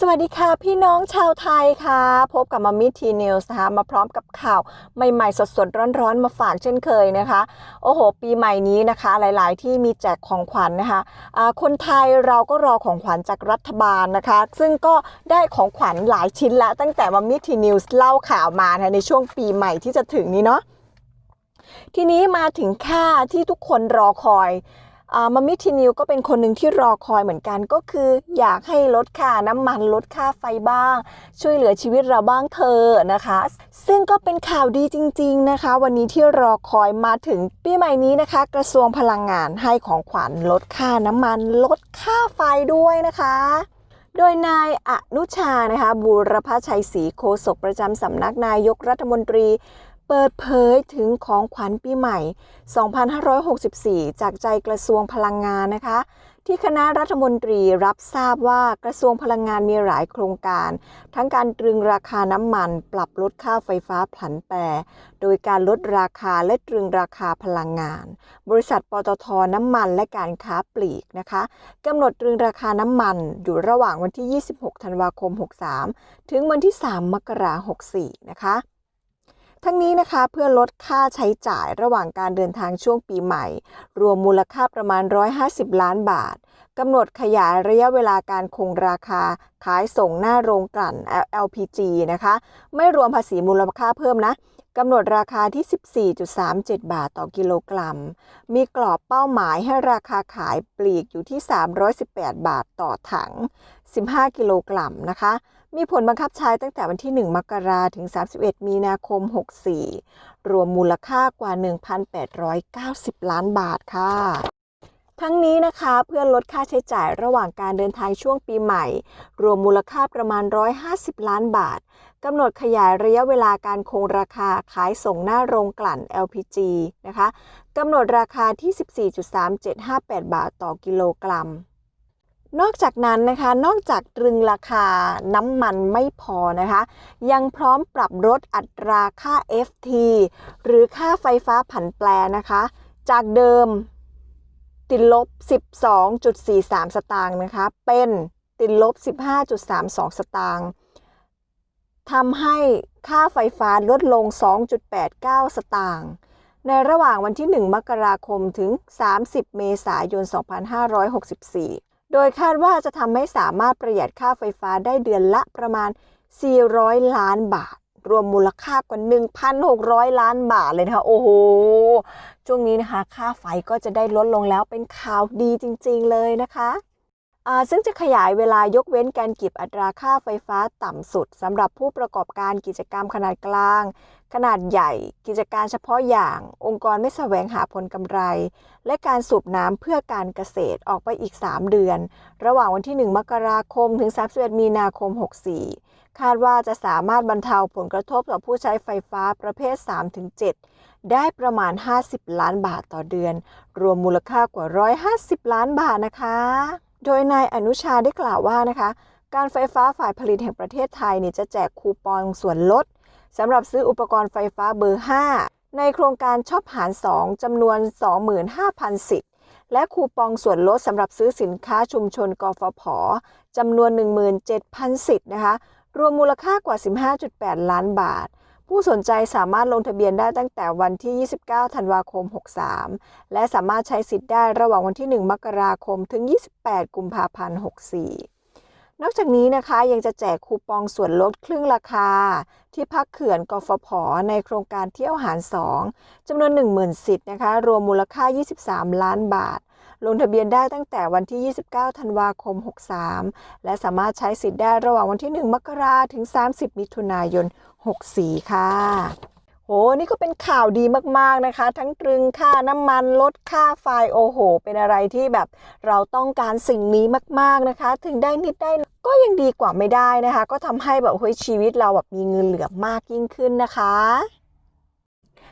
สวัสดีค่ะพี่น้องชาวไทยค่ะ พบกับมามิทีนิวส์นะคะมาพร้อมกับข่าวใหม่ๆ สดๆ ร้อนๆ มาฝากเช่นเคยนะคะ โอ้โห ปีใหม่นี้นะคะ หลายๆ ที่มีแจกของขวัญนะคะอ่าคนไทยเราก็รอของขวัญจากรัฐบาลนะคะ ซึ่งก็ได้ของขวัญหลายชิ้นแล้วตั้งแต่มามิทีนิวส์เล่าข่าวมาะะในช่วงปีใหม่ที่จะถึงนี้เนาะทีนี้มาถึงค่าที่ทุกคนรอคอย อามามิทีนิวก็เป็นคนหนึ่งที่รอคอยเหมือนกันก็คือ อยากให้ลดค่าน้ำมันลดค่าไฟบ้าง ช่วยเหลือชีวิตเราบ้างเธอนะคะ ซึ่งก็เป็นข่าวดีจริง ๆนะคะ วันนี้ที่รอคอยมาถึงปีใหม่นี้นะคะ กระทรวงพลังงานให้ของขวัญลดค่าน้ำมันลดค่าไฟด้วยนะคะโดยนายอนุชานะคะบูรพชัยศรีโฆษกประจำสำนักนายกรัฐมนตรี เปิดเผยถึงของขวัญปีใหม่ 2564 จากใจกระทรวงพลังงานนะคะ ที่คณะรัฐมนตรีรับทราบว่ากระทรวงพลังงานมีหลายโครงการ ทั้งการตรึงราคาน้ำมัน ปรับลดค่าไฟฟ้าผันแปร โดยการลดราคาและตรึงราคาพลังงาน บริษัทปตทน้ำมันและการค้าปลีกนะคะกำหนดตรึงราคาน้ำมันอยู่ระหว่างวันที่ 26 ธันวาคม 63 ถึงวันที่ 3 มกราคม 64 นะคะ ทั้งนี้นะคะเพื่อลดค่าใช้จ่ายระหว่างการเดินทางช่วงปีใหม่ รวมมูลค่าประมาณ 150 ล้านบาทกำหนดขยายระยะเวลาการคงราคา ขายส่งหน้าโรงกลั่น LPG นะคะ ไม่รวมภาษีมูลค่าเพิ่มนะ กำหนดราคาที่ 14.37 บาทต่อกิโลกรัม มีกรอบเป้าหมายให้ราคาขายปลีกอยู่ที่ 318 บาทต่อถัง 15 กิโลกรัมนะคะ มีผลบังคับใช้ตั้งแต่วันที่ 1 มกราถึง 31 มีนาคม 64 รวมมูลค่ากว่า 1,890 ล้านบาทค่ะ ทั้งนี้นะคะเพื่อลดค่าใช้จ่ายระหว่างการเดินทางช่วงปีใหม่ รวมมูลค่าประมาณ 150 ล้านบาทกำหนดขยายระยะเวลาการคงราคาขายส่งหน้าโรงกลั่น LPG นะคะกำหนดราคาที่ 14.3758 บาทต่อกิโลกรัมนอกจากนั้นนะคะนอกจากตรึงราคาน้ำมันไม่พอนะคะ ยังพร้อมปรับลดอัตราค่า FT หรือค่าไฟฟ้าผันแปรนะคะ จากเดิม ติดลบ 12.43 สตางค์นะคะ เป็นติดลบ 15.32 สตางค์ทำให้ค่าไฟฟ้าลดลง 2.89 สตางค์ในระหว่างวันที่ 1 มกราคมถึง 30 เมษายน 2564 โดยคาดว่าจะทำให้สามารถประหยัดค่าไฟฟ้าได้เดือนละประมาณ 400 ล้านบาท รวมมูลค่ากว่า 1,600 ล้านบาทเลยนะคะ โอ้โห ช่วงนี้นะคะ ค่าไฟก็จะได้ลดลงแล้วเป็นข่าวดีจริง ๆ เลยนะคะ ซึ่งจะขยายเวลายกเว้นการเก็บอัตราค่าไฟฟ้าต่ำสุดสำหรับผู้ประกอบการกิจกรรมขนาดกลาง ขนาดใหญ่ กิจการเฉพาะอย่าง องค์กรไม่แสวงหาผลกำไร และการสูบน้ำเพื่อการเกษตรออกไปอีก 3 เดือน ระหว่างวันที่ 1 มกราคมถึง 31 มีนาคม 64 คาดว่าจะสามารถบรรเทาผลกระทบต่อผู้ใช้ไฟฟ้าประเภท 3-7 ได้ประมาณ 50 ล้านบาทต่อเดือน รวมมูลค่ากว่า 150 ล้านบาทนะคะ โดยนายอนุชาได้กล่าวว่านะคะ การไฟฟ้าฝ่ายผลิตแห่งประเทศไทยเนี่ยจะแจกคูปองส่วนลดสำหรับซื้ออุปกรณ์ไฟฟ้าเบอร์ 5 ในโครงการชอบหาร 2จำนวน 25,000 สิทธิ์ และคูปองส่วนลดสำหรับซื้อสินค้าชุมชนกฟผจำนวน 17,000 สิทธิ์นะคะ รวมมูลค่ากว่า 15.8 ล้านบาท ผู้สนใจสามารถลงทะเบียนได้ตั้งแต่วันที่ 29 ธันวาคม 63 และสามารถใช้สิทธิ์ได้ระหว่างวันที่ 1 มกราคม ถึง 28 กุมภาพันธ์ 64 นอกจากนี้นะคะยังจะแจกคูปองส่วนลดครึ่งราคา ที่พักเขื่อนกฟผ ในโครงการเที่ยวหาร 2จำนวน 10,000 สิทธิ์นะคะ รวมมูลค่า 23 ล้านบาท ลงทะเบียนได้ตั้งแต่วันที่ 29 ธันวาคม 63 และสามารถใช้สิทธิ์ได้ระหว่างวันที่ 1 มกราถึง 30 มิถุนายน 64 ค่ะโหนี่ก็เป็นข่าวดีมากๆนะคะ ทั้งตรึงค่าน้ำมันลดค่าไฟโอ้โห เป็นอะไรที่แบบเราต้องการสิ่งนี้มากๆนะคะ ถึงได้นิดได้ก็ยังดีกว่าไม่ได้นะคะ ก็ทำให้แบบเฮ้ยชีวิตเราแบบมีเงินเหลือมากยิ่งขึ้นนะคะ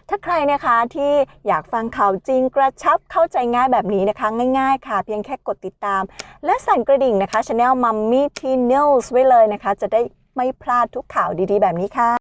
ถ้าใครนะคะที่อยากฟังข่าวจริงกระชับเข้าใจง่ายแบบนี้นะคะ ง่าย ๆ ค่ะ เพียงแค่กดติดตาม และสั่นกระดิ่งนะคะช anel Mummy T News ไว้เลยนะคะ จะได้ไม่พลาดทุกข่าวดีๆ แบบนี้ค่ะ